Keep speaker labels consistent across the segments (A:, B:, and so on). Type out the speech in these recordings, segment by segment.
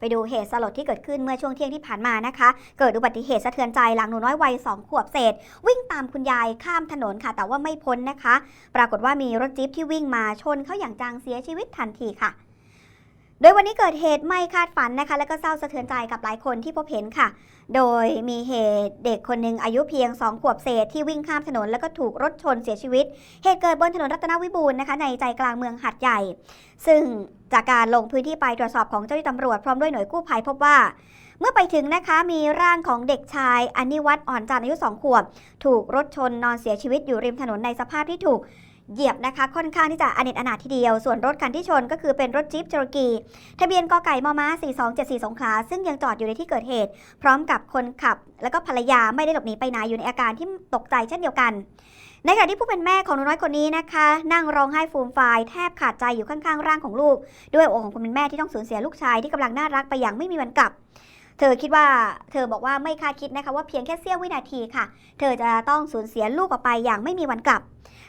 A: ไปดูเหตุสลดที่เกิดขึ้นเมื่อช่วงเที่ยงที่ผ่านมานะคะ เกิดอุบัติเหตุสะเทือนใจหลังหนูน้อยวัย2ขวบเศษ วิ่งตามคุณยายข้ามถนนค่ะ แต่ว่าไม่พ้นนะคะ ปรากฏว่ามีรถจี๊ปที่วิ่งมาชนเข้าอย่างจังเสียชีวิตทันทีค่ะ โดยวันนี้เกิดเหตุไม่คาดฝันนะคะ และก็เศร้าสะเทือนใจกับหลายคนที่พบเห็นค่ะ โดยมีเหตุเด็กคนหนึ่งอายุเพียง 2 ขวบเศษที่วิ่งข้ามถนนแล้วก็ถูกรถชนเสียชีวิต เหตุเกิดบนถนนรัตนวิบูลย์นะคะในใจกลางเมืองหัดใหญ่ ซึ่งจากการลงพื้นที่ไปตรวจสอบของเจ้าหน้าที่ตำรวจพร้อมด้วยหน่วยกู้ภัยพบว่าเมื่อไปถึงนะคะมีร่างของเด็กชายอนิวัตรอ่อนจันทร์อายุ 2 ขวบ ถูกรถชนนอนเสียชีวิตอยู่ริมถนนในสภาพที่ถูก เหยียบนะคะค่อนข้างที่จะอเนจอนาถทีเดียว ส่วนรถคันที่ชนก็คือเป็นรถจี๊ปเจรกี ทะเบียนกไก่มอม้า4274 สงขลา ซึ่งยังจอดอยู่ในที่เกิดเหตุ พร้อมกับคนขับ และก็ภรรยาไม่ได้หลบหนีไปไหนอยู่ในอาการที่ตกใจเช่นเดียวกัน ในขณะที่ผู้เป็นแม่ของหนูน้อยคนนี้นะคะ นั่งร้องไห้ฟูมฟายแทบขาดใจอยู่ข้างๆร่างของลูก ด้วยอกของคนเป็นแม่ที่ต้องสูญเสียลูกชายที่กำลังน่ารักไปอย่างไม่มีวันกลับ เธอคิดว่าเธอบอกว่าไม่คาดคิดนะคะว่าเพียงแค่เสี้ยววินาทีค่ะ เธอจะต้องสูญเสียลูกออกไปอย่างไม่มีวันกลับ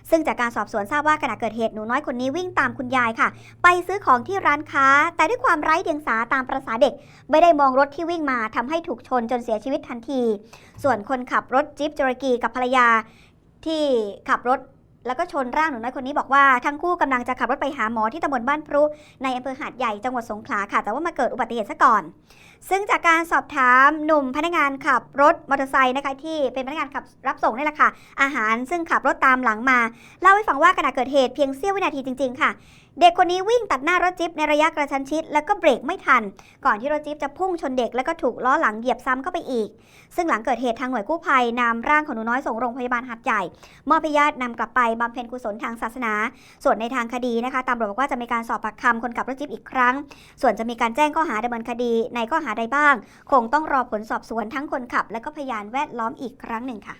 A: ซึ่งจากการสอบสวนทราบว่าขณะเกิดเหตุหนูน้อยคนนี้วิ่งตามคุณยายค่ะ ไปซื้อของที่ร้านค้า แต่ด้วยความไร้เดียงสาตามประษาเด็ก ไม่ได้มองรถที่วิ่งมาทำให้ถูกชนจนเสียชีวิตทันที ส่วนคนขับรถจิ๊ปจรกีกับภรรยาที่ขับรถ แล้วก็ชนร่างหนูน้อยคนนี้บอกว่าทั้งคู่กำลังจะขับรถไปหาหมอที่ตำบลบ้านพรุในอำเภอหาดใหญ่จังหวัดสงขลาค่ะ แต่ว่ามาเกิดอุบัติเหตุซะก่อน ซึ่งจากการสอบถามหนุ่มพนักงานขับรถมอเตอร์ไซค์นะคะที่เป็นพนักงานขับรับส่งนี่แหละค่ะ อาหารซึ่งขับรถตามหลังมา เล่าให้ฟังว่าขณะเกิดเหตุเพียงเสี้ยววินาทีจริง ๆ ค่ะ เด็กคนนี้วิ่งตัดหน้ารถจิ๊บในระยะกระชั้นชิด แล้วก็เบรกไม่ทัน ก่อนที่รถจิ๊บจะพุ่งชนเด็กแล้วก็ถูกล้อหลังเหยียบซ้ำเข้าไปอีก ซึ่งหลังเกิดเหตุทางหน่วยกู้ภัยนำร่างของหนูน้อยส่งโรงพยาบาลหัดใหญ่มอบให้ญาตินำกลับไปบำเพ็ญกุศลทางศาสนา ส่วนในทางคดีนะคะตำรวจบอกว่าจะมีการสอบปากคำคนขับรถจิ๊บอีกครั้ง ส่วนจะมีการแจ้งข้อหาดำเนินคดีในข้อหาใดบ้าง คงต้องรอผลสอบสวนทั้งคนขับ และก็พยานแวดล้อมอีกครั้งหนึ่งค่ะ